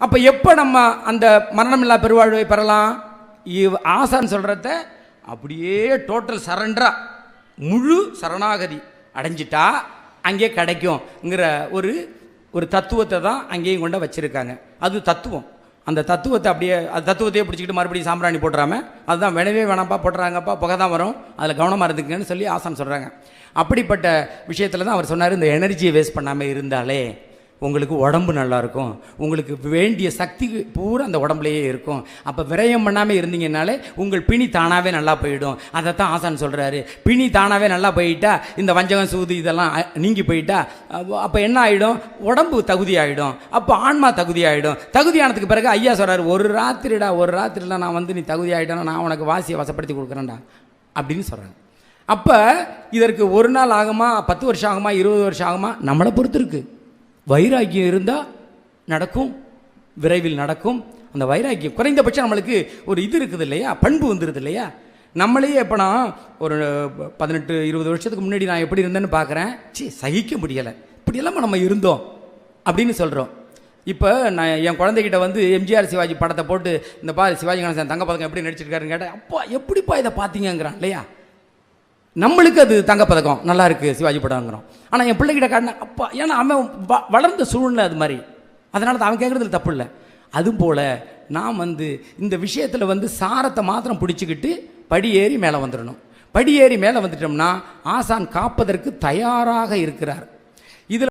அப்போ எப்போ நம்ம அந்த மரணமில்லா பெருவாழ்வை பெறலாம்? இவ் ஆசான்னு சொல்கிறத அப்படியே டோட்டல் சரண்டராக முழு சரணாகதி அடைஞ்சிட்டா அங்கே கிடைக்கும்ங்கிற ஒரு ஒரு தத்துவத்தை தான் அங்கேயும் கொண்டு வச்சுருக்காங்க. அது தத்துவம். அந்த தத்துவத்தை அப்படியே அது தத்துவத்தையே பிடிச்சிக்கிட்டு மறுபடியும் சாம்பிராணி போட்டுறாம அதுதான் வேணவே வேணாம்ப்பா போட்டுறாங்கப்பா புகை தான் வரும் அதில் கவனமாக இருந்துக்கங்கன்னு சொல்லி ஆசான் சொல்கிறாங்க அப்படிப்பட்ட விஷயத்தில் தான் அவர் சொன்னார் இந்த எனர்ஜியை வேஸ்ட் பண்ணாமல் இருந்தாலே. உங்களுக்கு உடம்பு நல்லா இருக்கும் உங்களுக்கு வேண்டிய சக்தி பூரா அந்த உடம்புலையே இருக்கும். அப்போ விரயம் பண்ணாமல் இருந்தீங்கனாலே உங்கள் பிணி தானாகவே நல்லா போயிடும். அதைத்தான் ஆசான் சொல்கிறாரு பிணி தானாகவே நல்லா போயிட்டா இந்த வஞ்சகம் சூது இதெல்லாம் நீங்கி போயிட்டா அப்போ என்ன ஆகிடும் உடம்பு தகுதி ஆகிடும் அப்போ ஆன்மா தகுதி ஆகிடும் தகுதியானதுக்கு பிறகு ஐயா சொல்கிறார் ஒரு ராத்திரிடா ஒரு ராத்திரியில் நான் வந்து நீ தகுதி ஆகிட்டேன்னா நான் உனக்கு வாசியை வசப்படுத்தி கொடுக்குறேன்டா. அப்படின்னு சொல்கிறாங்க அப்போ இதற்கு ஒரு நாள் ஆகுமா பத்து வருஷம் ஆகுமா இருபது வருஷம் ஆகுமா? நம்மளை பொறுத்து இருக்குது வைராக்கியம் இருந்தால் நடக்கும் விரைவில் நடக்கும். அந்த வைராக்கியம் குறைந்தபட்சம் நம்மளுக்கு ஒரு இது இருக்குது இல்லையா? பண்பு வந்துடுது இல்லையா? நம்மளையே எப்போ நான் ஒரு பதினெட்டு இருபது வருஷத்துக்கு முன்னாடி நான் எப்படி இருந்தேன்னு பார்க்குறேன் சீ சகிக்க முடியலை. இப்படியெல்லாம் நம்ம இருந்தோம் அப்படின்னு சொல்கிறோம் இப்போ நான் என் குழந்தைகிட்ட வந்து எம்ஜிஆர் சிவாஜி படத்தை போட்டு இந்த பா சிவாஜி கணேசன் தங்கப்பதக்கம் எப்படி நடிச்சிருக்காருன்னு கேட்டேன். அப்பா எப்படிப்பா இதை பார்த்தீங்கங்கிறான் இல்லையா? நம்மளுக்கு அது தங்கப்பதக்கம் நல்லா இருக்குது சிவாஜி படங்கிறோம் ஆனால் என் பிள்ளைகிட்ட காட்டின அப்பா ஏன்னா அவன் வ- வளர்ந்த சூழ்நிலை அது மாதிரி. அதனால தான் அவன் கேட்குறதுல தப்பு இல்லை. அதுபோல் நாம் வந்து இந்த விஷயத்தில் வந்து சாரத்தை மாத்திரம் பிடிச்சிக்கிட்டு படி ஏறி மேலே வந்துடணும் படி ஏறி மேலே வந்துட்டோம்னா ஆசான் காப்பதற்கு தயாராக இருக்கிறார்.